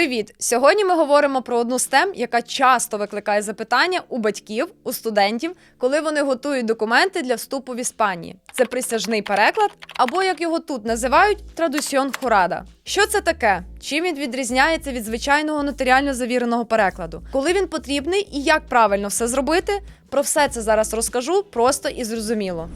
Привіт! Сьогодні ми говоримо про одну з тем, яка часто викликає запитання у батьків, у студентів, коли вони готують документи для вступу в Іспанії. Це присяжний переклад, або як його тут називають традусьон хурада. Що це таке? Чим він відрізняється від звичайного нотаріально завіреного перекладу? Коли він потрібний і як правильно все зробити? Про все це зараз розкажу просто і зрозуміло.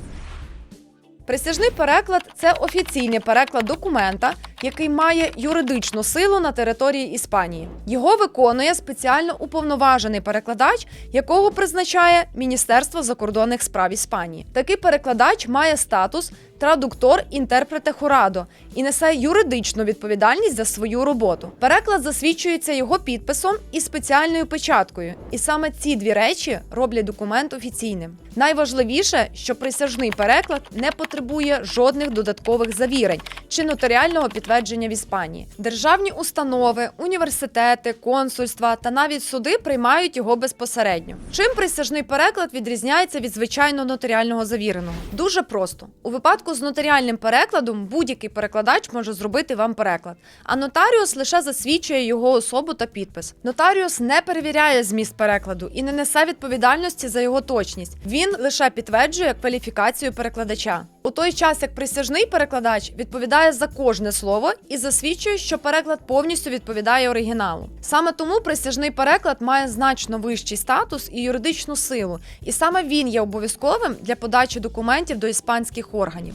Присяжний переклад це офіційний переклад документа, який має юридичну силу на території Іспанії. Його виконує спеціально уповноважений перекладач, якого призначає Міністерство закордонних справ Іспанії. Такий перекладач має статус традуктор інтерпрете хурадо і несе юридичну відповідальність за свою роботу. Переклад засвідчується його підписом і спеціальною печаткою. І саме ці дві речі роблять документ офіційним. Найважливіше, що присяжний переклад не потребує жодних додаткових завірень чи нотаріального підтвердження в Іспанії. Державні установи, університети, консульства та навіть суди приймають його безпосередньо. Чим присяжний переклад відрізняється від звичайно нотаріального завіреного? Дуже просто у випадку з нотаріальним перекладом будь-який перекладач може зробити вам переклад, а нотаріус лише засвідчує його особу та підпис. Нотаріус не перевіряє зміст перекладу і не несе відповідальності за його точність. Він лише підтверджує кваліфікацію перекладача. У той час як присяжний перекладач відповідає за кожне слово і засвідчує, що переклад повністю відповідає оригіналу. Саме тому присяжний переклад має значно вищий статус і юридичну силу, і саме він є обов'язковим для подачі документів до іспанських органів.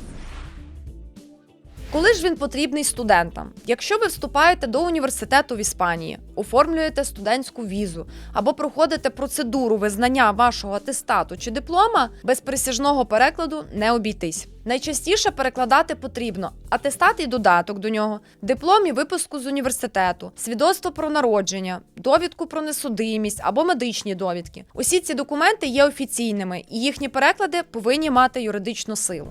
Коли ж він потрібний студентам? Якщо ви вступаєте до університету в Іспанії, оформлюєте студентську візу або проходите процедуру визнання вашого атестату чи диплома, без присяжного перекладу не обійтись. Найчастіше перекладати потрібно атестат і додаток до нього, диплом і випуску з університету, свідоцтво про народження, довідку про несудимість або медичні довідки. Усі ці документи є офіційними, і їхні переклади повинні мати юридичну силу.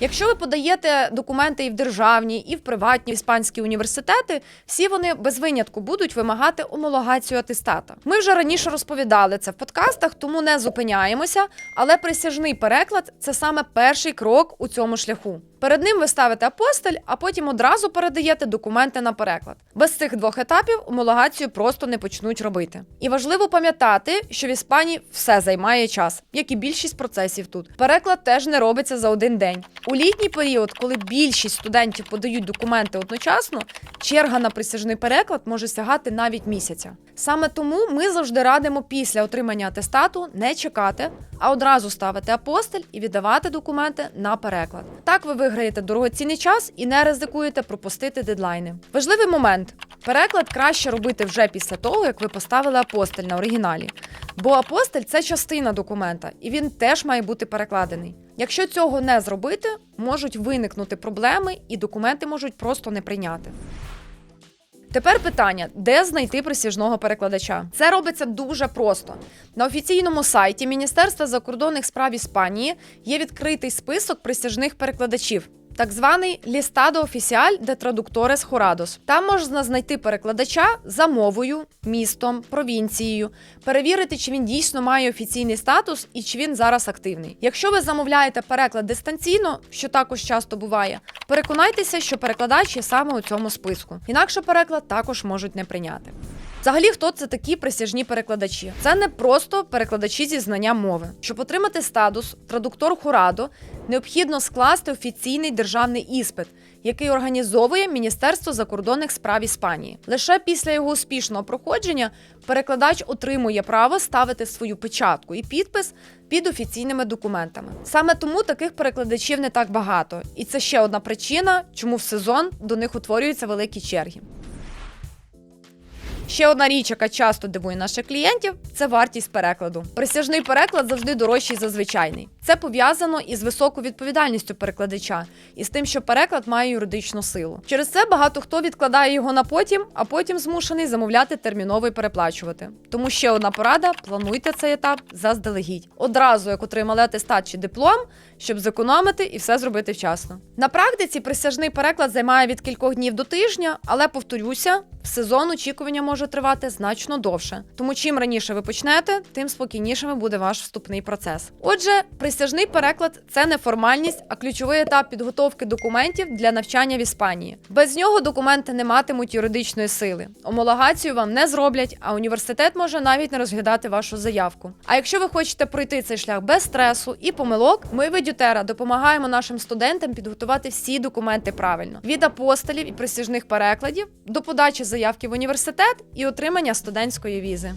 Якщо ви подаєте документи і в державні, і в приватні іспанські університети, всі вони без винятку будуть вимагати омологацію атестата. Ми вже раніше розповідали це в подкастах, тому не зупиняємося. Але присяжний переклад це саме перший крок у цьому шляху. Перед ним ви ставите апостиль, а потім одразу передаєте документи на переклад. Без цих двох етапів омологацію просто не почнуть робити. І важливо пам'ятати, що в Іспанії все займає час, як і більшість процесів тут. Переклад теж не робиться за один день. У літній період, коли більшість студентів подають документи одночасно, черга на присяжний переклад може сягати навіть місяця. Саме тому ми завжди радимо після отримання атестату не чекати, а одразу ставити апостиль і віддавати документи на переклад. Так ви виграєте дорогоцінний час і не ризикуєте пропустити дедлайни. Важливий момент: переклад краще робити вже після того, як ви поставили апостиль на оригіналі. Бо апостиль це частина документа, і він теж має бути перекладений. Якщо цього не зробити, можуть виникнути проблеми, і документи можуть просто не прийняти. Тепер питання: де знайти присяжного перекладача? Це робиться дуже просто. На офіційному сайті Міністерства закордонних справ Іспанії є відкритий список присяжних перекладачів. Так званий лістадо офіціаль де традуктores Jurados. Там можна знайти перекладача за мовою, містом, провінцією, перевірити, чи він дійсно має офіційний статус і чи він зараз активний. Якщо ви замовляєте переклад дистанційно, що також часто буває, переконайтеся, що перекладач є саме у цьому списку. Інакше переклад також можуть не прийняти. Взагалі, хто це такі присяжні перекладачі? Це не просто перекладачі зі знання мови. Щоб отримати статус традуктор Хурадо, необхідно скласти офіційний державний іспит, який організовує Міністерство закордонних справ Іспанії. Лише після його успішного проходження перекладач отримує право ставити свою печатку і підпис під офіційними документами. Саме тому таких перекладачів не так багато, і це ще одна причина, чому в сезон до них утворюються великі черги. Ще одна річ, яка часто дивує наших клієнтів, це вартість перекладу. Присяжний переклад завжди дорожчий за звичайний. Це пов'язано із високою відповідальністю перекладача і з тим, що переклад має юридичну силу. Через це багато хто відкладає його на потім, а потім змушений замовляти терміново і переплачувати. Тому ще одна порада: плануйте цей етап заздалегідь. Одразу як отримали атестат чи диплом, щоб зекономити і все зробити вчасно. На практиці присяжний переклад займає від кількох днів до тижня, але повторюся, сезон очікування може тривати значно довше. Тому чим раніше ви почнете, тим спокійнішими буде ваш вступний процес. Отже, присяжний переклад це не формальність, а ключовий етап підготовки документів для навчання в Іспанії. Без нього документи не матимуть юридичної сили. Омологацію вам не зроблять, а університет може навіть не розглядати вашу заявку. А якщо ви хочете пройти цей шлях без стресу і помилок, ми в Едютера допомагаємо нашим студентам підготувати всі документи правильно від апостолів і присяжних перекладів до подачі заявки в університет і отримання студентської візи.